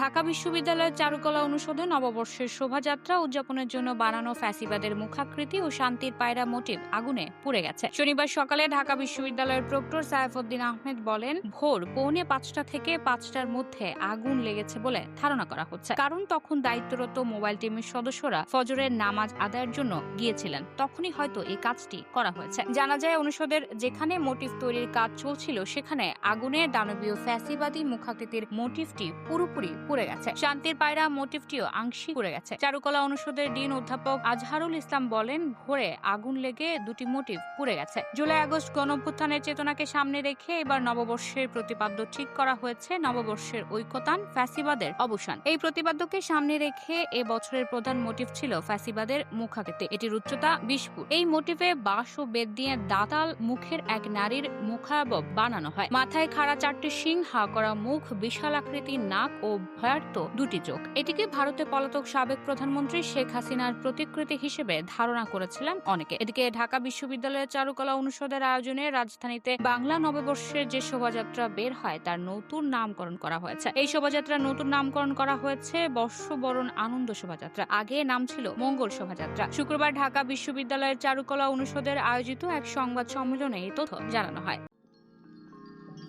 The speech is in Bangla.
ঢাকা বিশ্ববিদ্যালয়ের চারুকলা অনুষদে নববর্ষের শোভাযাত্রা উদযাপনের জন্য বানানো ফ্যাসিবাদের মুখাকৃতি ও শান্তির পায়রা মোটিভ আগুনে পুড়ে গেছে। শনিবার সকালে ঢাকা বিশ্ববিদ্যালয়ের প্রক্টর সাইফুদ্দিন আহমেদ বলেন, ভোর পৌনে পাঁচটা থেকে পাঁচটার মধ্যে আগুন লেগেছে বলে ধারণা করা হচ্ছে। কারণ তখন দায়িত্বরত মোবাইল টিমের সদস্যরা ফজরের নামাজ আদায়ের জন্য গিয়েছিলেন। তখনই হয়তো এই কাজটি করা হয়েছে। জানা যায়, অনুষদের যেখানে মোটিভ তৈরির কাজ চলছিল, সেখানে আগুনে দানবীয় ফ্যাসিবাদী মুখাকৃতির মোটিভটি পুরোপুরি পুড়ে গেছে। শান্তির পায়রা মোটিভটিও আংশিক পুড়ে গেছে। চারুকলা অনুষদের ডিন অধ্যাপক আজহারুল ইসলাম বলেন, ভোরে আগুন লেগে দুটি মোটিভ পুড়ে গেছে। জুলাই আগস্ট গণঅভ্যুত্থানের চেতনাকে সামনে রেখে এবার নববর্ষের প্রতিপাদ্য ঠিক করা হয়েছে। নববর্ষের ঐক্যতান ফ্যাসিবাদের অবসান। এই প্রতিপাদ্যকে সামনে রেখে এ বছরের প্রধান মোটিভ ছিল ফ্যাসিবাদের মুখাকৃতি। এটির উচ্চতা বিশ ফুট। এই মোটিভে বাঁশ ও বেদ দিয়ে দাতাল মুখের এক নারীর মুখাবব বানানো হয়। মাথায় খাড়া চারটি শিং, হা করা মুখ, বিশাল আকৃতির নাক ও ভয়ার্ত দুটি চোখ এটিকে ভারতের পলাতক সাবেক প্রধানমন্ত্রী শেখ হাসিনার প্রতিকৃতি হিসেবে ধারণা করেছিলেন অনেকে। এদিকে ঢাকা বিশ্ববিদ্যালয়ের চারুকলা অনুষদের আয়োজনে রাজধানীতে বাংলা নববর্ষের যে শোভাযাত্রা বের হয়, তার নতুন নামকরণ করা হয়েছে। এই শোভাযাত্রার নতুন নামকরণ করা হয়েছে বর্ষবরণ আনন্দ শোভাযাত্রা। আগে নাম ছিল মঙ্গল শোভাযাত্রা। শুক্রবার ঢাকা বিশ্ববিদ্যালয়ের চারুকলা অনুষদের আয়োজিত এক সংবাদ সম্মেলনে এই তথ্য জানানো হয়।